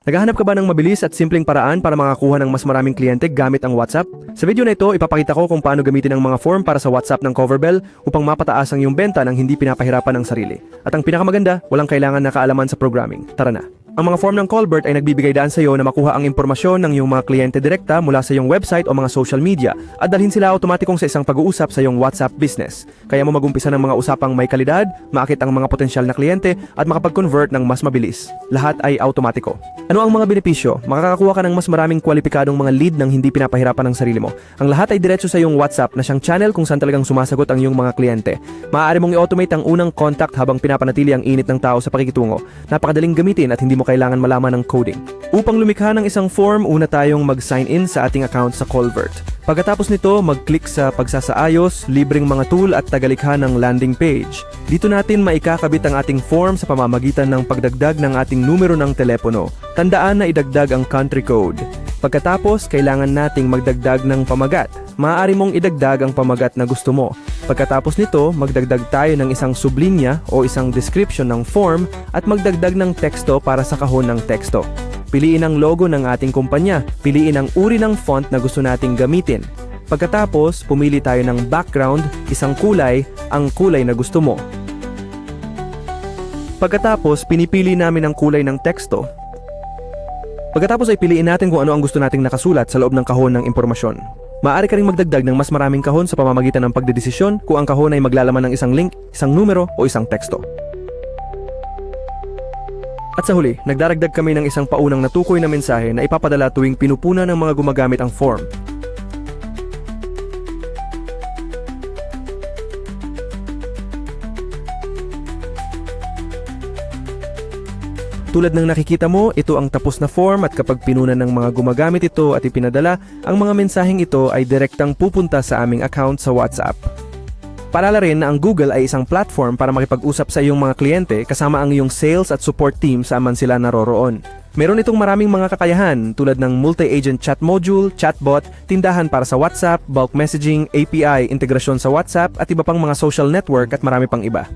Naghahanap ka ba ng mabilis at simpleng paraan para makakuha ng mas maraming kliyente gamit ang WhatsApp? Sa video na ito, ipapakita ko kung paano gamitin ang mga form para sa WhatsApp ng Coverbell upang mapataas ang iyong benta ng hindi pinapahirapan ng sarili. At ang pinakamaganda, walang kailangan na kaalaman sa programming. Tara na! Ang mga form ng Colbert ay nagbibigay daan sa iyo na makuha ang impormasyon ng iyong mga kliyente direkta mula sa iyong website o mga social media at dalhin sila automatikong sa isang pag-uusap sa iyong WhatsApp business. Kaya mo magumpisa ng mga usapang may kalidad, maakit ang mga potensyal na kliyente at makapag-convert ng mas mabilis. Lahat ay automatiko. Ano ang mga benepisyo? Makakakuha ka ng mas maraming kwalipikadong mga lead ng hindi pinapahirapan ng sarili mo. Ang lahat ay diretso sa iyong WhatsApp na siyang channel kung saan talagang sumasagot ang iyong mga kliyente. Maaari mong i-automate ang unang contact habang pinapanatili ang init ng tao sa pakikitungo. Napakadaling gamitin at hindi mo kailangan malaman ng coding. Upang lumikha ng isang form, una tayong mag-sign in sa ating account sa Colvert. Pagkatapos nito, mag-click sa pagsasaayos, libreng mga tool at tagalikha ng landing page. Dito natin maikakabit ang ating form sa pamamagitan ng pagdagdag ng ating numero ng telepono. Tandaan na idagdag ang country code. Pagkatapos, kailangan nating magdagdag ng pamagat. Maaari mong idagdag ang pamagat na gusto mo. Pagkatapos nito, magdagdag tayo ng isang sublinya o isang description ng form at magdagdag ng teksto para sa kahon ng teksto. Piliin ang logo ng ating kumpanya. Piliin ang uri ng font na gusto nating gamitin. Pagkatapos, pumili tayo ng background, isang kulay, ang kulay na gusto mo. Pagkatapos, pinipili namin ang kulay ng teksto. Pagkatapos ay piliin natin kung ano ang gusto nating nakasulat sa loob ng kahon ng impormasyon. Maaari ka ring magdagdag ng mas maraming kahon sa pamamagitan ng pagdedesisyon kung ang kahon ay maglalaman ng isang link, isang numero o isang teksto. At sa huli, nagdaragdag kami ng isang paunang natukoy na mensahe na ipapadala tuwing pinupuna ng mga gumagamit ang form. Tulad ng nakikita mo, ito ang tapos na form at kapag pinunan ng mga gumagamit ito at ipinadala, ang mga mensaheng ito ay direktang pupunta sa aming account sa WhatsApp. Paalala rin na ang Google ay isang platform para makipag-usap sa iyong mga kliyente kasama ang iyong sales at support team saan man sila naroroon. Meron itong maraming mga kakayahan tulad ng multi-agent chat module, chatbot, tindahan para sa WhatsApp, bulk messaging, API, integrasyon sa WhatsApp at iba pang mga social network at marami pang iba.